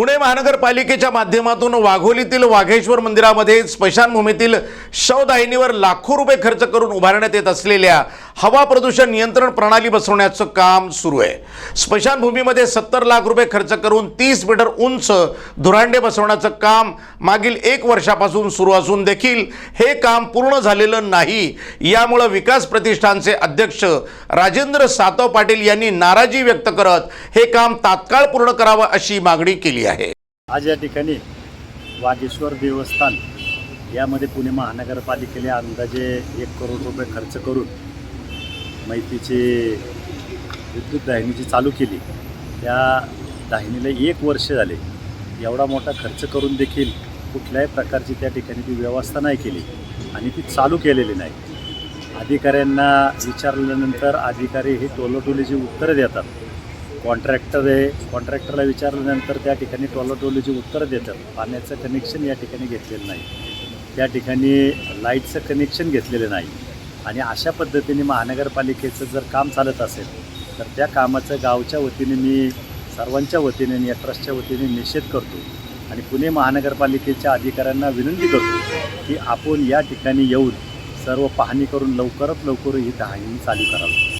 पुणे महानगरपालिकेच्या माध्यमातून वाघोलीतील वाघेश्वर मंदिरामध्ये स्मशानभूमीतील शवदाहिनीवर लाखो रुपये खर्च करून उभारण्यात येत असलेल्या हवा प्रदूषण नियंत्रण प्रणाली बसवण्याचं काम सुरू आहे. स्मशानभूमीमध्ये सत्तर लाख रुपये खर्च करून तीस मीटर उंच धुरांडे बसवण्याचं काम मागील एक वर्षापासून सुरू असून देखील हे काम पूर्ण झालेलं नाही. यामुळं विकास प्रतिष्ठानचे अध्यक्ष राजेंद्र सातव पाटील यांनी नाराजी व्यक्त करत हे काम तात्काळ पूर्ण करावं अशी मागणी केली आहे. आज या ठिकाणी वागेश्वर देवस्थान यामध्ये पुणे महानगरपालिकेने अंदाजे एक करोड रुपये खर्च करून माहितीची विद्युत दाहिनी जी चालू केली त्या दाहिनीला एक वर्ष झाले. एवढा मोठा खर्च करून देखील कुठल्याही प्रकारची त्या ठिकाणी ती व्यवस्था नाही केली आणि ती चालू केलेली नाही. अधिकाऱ्यांना विचारल्यानंतर अधिकारी हे टोलोटोलीची उत्तरं देतात कॉन्ट्रॅक्टर हे कॉन्ट्रॅक्टरला विचारल्यानंतर त्या ठिकाणी टोलोटोलीची उत्तरं देतात पाण्याचं कनेक्शन या ठिकाणी घेतलेलं नाही. त्या ठिकाणी लाईटचं कनेक्शन घेतलेलं नाही. आणि अशा पद्धतीने महानगरपालिकेचं जर काम चालत असेल तर त्या कामाचं गावच्या वतीने मी सर्वांच्या वतीने आणि या ट्रस्टच्या वतीने निषेध करतो आणि पुणे महानगरपालिकेच्या अधिकाऱ्यांना विनंती करतो की आपण या ठिकाणी येऊन सर्व पाहणी करून लवकरात लवकर ही दहाणी चालू करावी.